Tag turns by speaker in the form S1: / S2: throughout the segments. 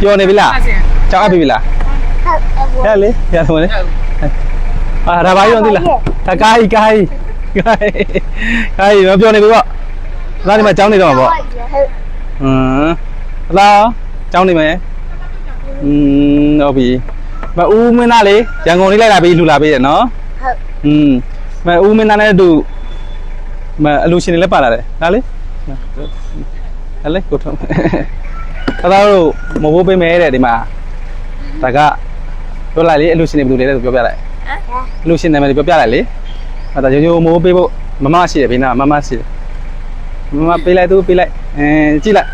S1: ပြောနေပြီလားကြောက်အပ်ပြီလားရလေရတယ်မလဲအာဒါဘာကြီးတော့သိလားဒါကာကြီးကာကြီးကာကြီးကာကြီးမပြောနေပြီပေါ့ဒါဒီမှာကြောင်းနေတော့မှာပေါ့ဟမ်လာကြောင်းနေမယ်อืมဟုတ်ပြီမဦးမင်းသားလေရန်ကုန်လေးလိုက်လာပြီးလှူလာပေးတယ်နော်อืมမဦးမင်းသားနဲ့အတူမအလူရှင်တွေလည်းပါလာတယ်ဒါလေဒါလေကိုထုံး သာသာတို့မဟုတ်ပေးမယ်တဲ့ဒီမှာဒါကပြောလိုက်လေအလူရှင်တွေဘယ်လိုလဲလို့ပြောပြလိုက်အလူရှင်နာမည်ပြောပြလိုက်လေအဲ့ဒါရိုးရိုးမိုးပေးဖို့မမရှိတယ်ဘေးနာမမရှိတယ်မမပေးလိုက်သူပေးလိုက်အဲကြည့်လိုက်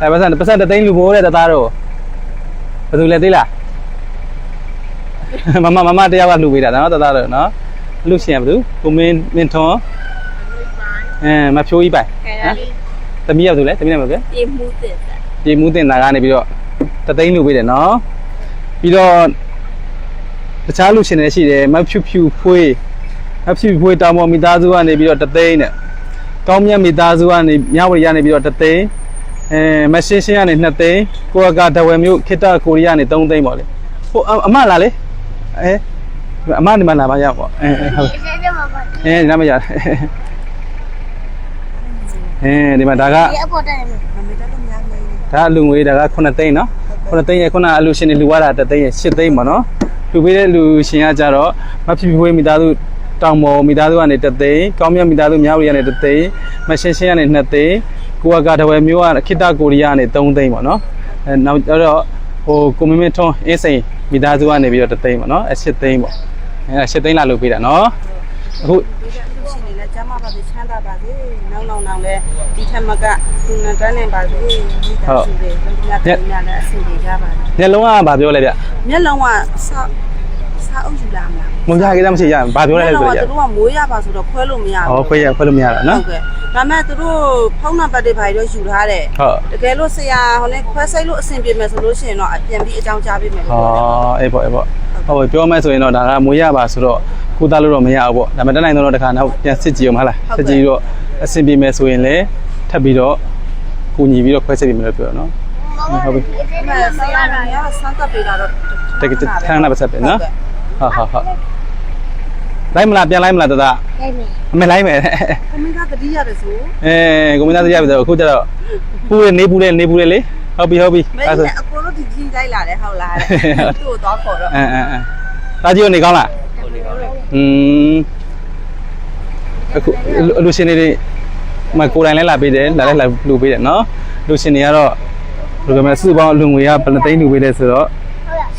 S1: အဲပတ်စံပတ်စံတသိန်းလူမိုးတဲ့တသားတော့ဘယ်သူလဲသိလားမမမမတယောက်ကလှူပေးတာနော်တသားတော့နော်အလူရှင်ကဘယ်သူကိုမင်းမင်းထွန်းအဲမဖြိုးကြီးပိုင်ဟမ်သမီးကဘယ်သူလဲသမီးနာမည်ပဲ
S2: ပြေမှုတင် တာ
S1: ပြေမူးတင်တာကနေပြီးတော့တသိန်းလူပေးတယ်နော်ပြီးတော့တခြားလူရှင်တွေရှိတယ်မဖြူဖြူဖွေးမဖြူဖြူဖွေးတောင်ပေါ်မိသားစုကနေပြီးတော့တသိန်းနဲ့ကောင်းမြတ်မိသားစုကနေမြဝတီကနေပြီးတော့တသိန်းအဲမရှင်းရှင်းကနေ2သိန်းကိုကကဒဝယ်မျိုးခိတ္တကိုရီးယားကနေ3သိန်းပေါ့လေဟိုအအမလားလေအဲအမဒီမှာလာပါရပေါ့အဲအဲဟုတ်အဲဒီနားမရအဲဒီမှာဒါက
S2: ဒီအပေါ်တက်နေမယ်
S1: ဒါအလူငွေဒါက9သိန်းနော်9သိန်းရဲ့ခုနအလူရှင်တွေလူရတာ3သိန်းရဲ့10သိန်းပေါ့နော်လူပေးတဲ့လူရှင်ကကြတော့မဖြစ်ဖြစ်ဝေးမိသားစုတောင်ပေါ်မိသားစုကနေ3သိန်းကောင်းမြတ်မိသားစုမြောက်ရီကနေ3သိန်းမရှင်းရှင်းကနေ2သိန်းကိုကကတဝယ်မျိုးကခိတ္တကိုရီးယားကနေ3သိန်းပေါ့နော်အဲနောက်တော့ဟိုကိုမင်းမင်းထွန်းအင်းစိန်မိသားစုကနေပြီးတော့3သိန်းပေါ့နော်အဲ10သိန်းပေါ့အဲ10သိန်းလာလုပ်ပေးတာနော်အခု
S3: ရှင်နေလဲ ကျမပါစေချမ်းသာပါစေနောက်နောက်နောက်လဲဒီထက်မကသူနဲ့တန်းနေပါစေဒီတောင်ရှိတယ်လူများပြည်များလည်းအဆင်ပြေကြပါစေ
S1: ညလုံးကဘာပြောလဲဗျ
S3: မျက်လုံးကစာစာအုပ်ယူလာမလား
S1: မုံကြကိစ္စမရှိရဘာပြောလဲလဲဆို
S3: မျ
S1: ကြ
S3: က်လုံးကသူတို့ကမိုးရပါဆိုတော့ခွဲလို့မရ
S1: ဩခွဲရခွဲလို့မရတာနော်
S3: ဟုတ်ကဲ့ဒါမဲ့သူတို့ဖုန်းနံပါတ်တွေဘာတွေတော့ယူထားတယ်
S1: ဟုတ်
S3: တကယ်လို့ဆရာဟိုနဲ့ခွဲစိတ်လို့အဆင်ပြေမယ်ဆိုလို့ရှိရင်တော့အပြန်ပြီးအကြောင်းကြားပေးမယ်လို့
S1: ဟောအေးပေါ့အေးပေါ့ဟုတ်ပြီပြောမယ်ဆိုရင်တော့ဒါကမွေးရပါဆိုတော့ ကုသလို့တော့မရဘူးပေါ့ဒါပေမဲ့တက်နိုင်တော့တစ်ခါနောက်ပြန်စစ်ကြည့်အောင်မဟုတ်လားစစ်ကြည့်တော့အဆင်ပြေမယ်ဆိုရင်လည်းထပ်ပြီးတော့ကူညီပြီးတော့ခွဲစစ်ပြီးမယ်လို့ပြောရနော်ဟုတ်ပြီ
S3: ဒါမဲ့ဆရာကစမ်းသပ်ပေးတာတော့
S1: တကယ်ထမ်းနာပါဆက်ပဲနော်ဟုတ်ဟုတ်ဟုတ်လိုက်မလားပြန်လိုက်မလားတသား
S2: လိုက်မယ်
S1: အမေလိုက်မယ်
S3: ခမင်းကတတိရတယ်ဆို
S1: အဲကိုမင်းသားတရားပြီဆိုအခုကျတော့ပူရနေပူရနေပူရလေဟုတ်ပြီဟုတ်ပြီ
S3: မဲ
S1: အဲ့ဆို
S3: ကြီးအကိုတို့ဒီကြီးလိုက်လာတယ်ဟုတ်လားတဲ့သူ့ကိုသွားခေါ်တော့
S1: အဲအဲအဲတာကြီးကနေကောင်းလား อืมအခုအလူရှင်တွေမကိုယ်တိုင်လဲလာပေးတယ်လာလဲလာလူပေးတယ်နော်လူရှင်တွေကတော့ဘယ်လိုလဲစုပေါင်းအလူငွေကဘယ်နှသိန်းလူပေးတယ်ဆိုတော့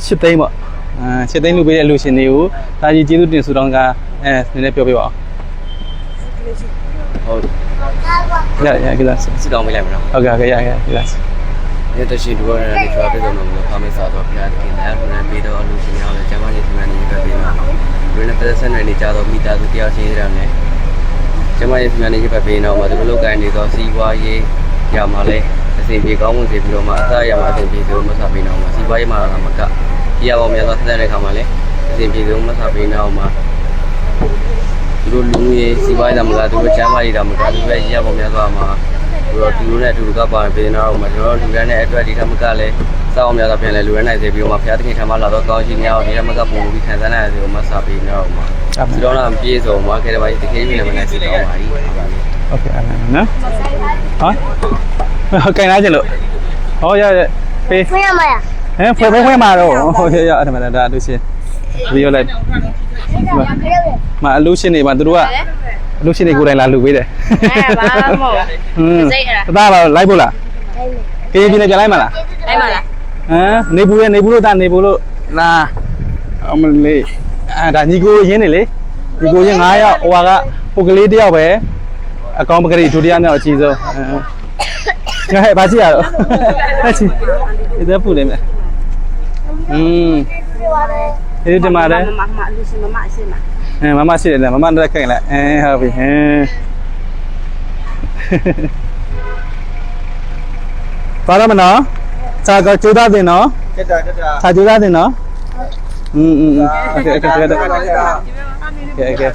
S1: 8သိန်းပေါ့အဲ8သိန်းလူပေးတဲ့အလူရှင်တွေကိုတာကြီးကျေးဇူးတင်ဆုတောင်းကအဲနည်းနည်းပြောပြပါအောင်
S4: ဟုတ်
S1: ရရကိစ္စ
S4: စစ်တောင်းပေးလိုက်မလား
S1: ဟုတ်ကဲ့ဟုတ်ကဲ့ရရကိစ္စ
S4: ဒီတရှိဒူရတဲ့ချွာပြည်တော်မှာဖာမေစာတော့ဖျားတင်တယ်ဘယ်နဲ့ပြီးတော့အလူရှင်များလည်းကျမကြီးစီမံနေကြပြီးတော့ ဘယ်နဲ့ပတ်သက်နေကြတော့မိသားစုတရားရှိရတယ်နဲ့ကျမကြီးစီမံနေကြပြီးတော့မှသူတို့လောက်ကိုင်းနေတော့စီးပွားရေးရမှာလဲအစီအပြေကောင်းမှုစီပြီးတော့မှအစားရမှာအစီအပြေဆုံးမဆပြီးတော့မှစီးပွားရေးမှာမကဒီရအောင်များသောဆက်တဲ့ခါမှာလဲအစီအပြေဆုံးမဆပြီးတော့မှသူတို့လူငယ်စီးပွားရေးတာမကသူတို့ချမ်းသာရေးတာမကသူတို့ရရပေါများစွာမှာပြီးတော့ဒီလိုနဲ့အတူတူကပါပေးနေတော့မှကျွန်တော်တို့လူရန်တဲ့အတွက်ဒီထမကလည်း စောင့်အောင်များတော့ပြန်လဲလူရန်နိုင်စေပြီးတော့မှဖျားသခင်ထမလာတော့ကောင်းရှိနေအောင်ဒီထမကပုံပြီးခံစားနိုင်ရစေကိုမဆာပေးနေတော့မှဒီတော့လာပြေဆုံးမှာခဲတယ်ပါဒီခေတ်ကြီးလည်းမနဲ့စစ်တော့ပါကြီး
S1: โอเคအဲ့ဒါနော်ဟမ်ဟုတ်ကဲ့နားကျင်လို့ဟောရရပေး
S2: ဖွင့်ရမလား
S1: ဟမ်ဖွဲဖွဲဖွဲမှာတော့ဟိုရရအဲ့ဒါမှဒါလူရှင်ဗီဒီယိုလိုက်မအလူရှင်တွေမှာသူတို့ကအလူရှင်တွေကိုယ်တိုင်လာလူပေးတယ်
S2: အဲဘာမှမဟုတ်
S1: ဟင်း
S2: စိတ်အဲ့ဒါ
S1: တသားပါလိုက်ဖို့လား
S2: လိုက်မယ်
S1: ကေးပြင်းနေကြလိုက်မလား
S2: လိုက်ပါလား
S1: ဟမ်နေဘူးလေနေဘူးလို့တာနေဘူးလို့လာအမလေးအဲဒါညီကိုရင်းနေလေညီကိုရင်း9ယောက်ဟိုကပုတ်ကလေးတယောက်ပဲအကောင်ပကတိဒုတိယမြောက်အကြီးဆုံးအဲဟဲ့ဘာကြည့်ရတော့ဟဲ့ချီဒီတော့ပူနေမယ်อืม
S2: ဒီပါလေ
S1: ဒီတမာတယ်
S3: မမအလူရှင်မမအရှင်မ
S1: အဲမမရှိတယ်လေမမတက်ခိုင်လိုက်အဲဟုတ်ပြီဟမ်ပါရမနော် 자,
S5: 그 조다 되 나? 됐
S1: 다, 됐 다. 자, 조다 되 나? 음, 음, 음. 오케 이, 오케 이, 오케 이. 오케 이, 오케 이.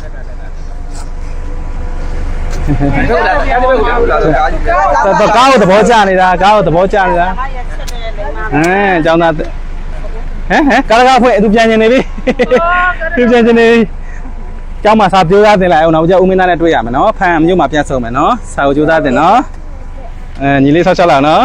S5: တော့ကားကို
S1: သဘောကျနေတာကားကိုသဘောကျနေတာ
S3: အဲကျော
S1: င်းသားဟမ်ဟမ်ကားကားဖွဲ့သူပြန်ကျင်နေပြီသူပြန်ကျင်နေကျောင်းမှာစာပြောသားတင်လိုက်အောင်နောက်ကျဦးမင်းသားနဲ့တွေ့ရမယ်နော်ဖန်မြို့မှာပြန်ဆုံမယ်နော်စာကိုကြိုးစားတင်နော်အဲညီလေးဆောက်ချော
S2: က်လာနော်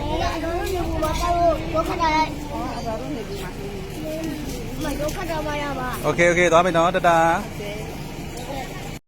S2: အတော်တို့နေဘူးမှာပေါ့ဒုက္ခတာလိုက်အတော်တို့နေဘူးမှာမဒုက္ခတာမရပါ
S1: โอเคโอเคသွားမယ်နော်တတာဟု
S3: တ်ကဲ့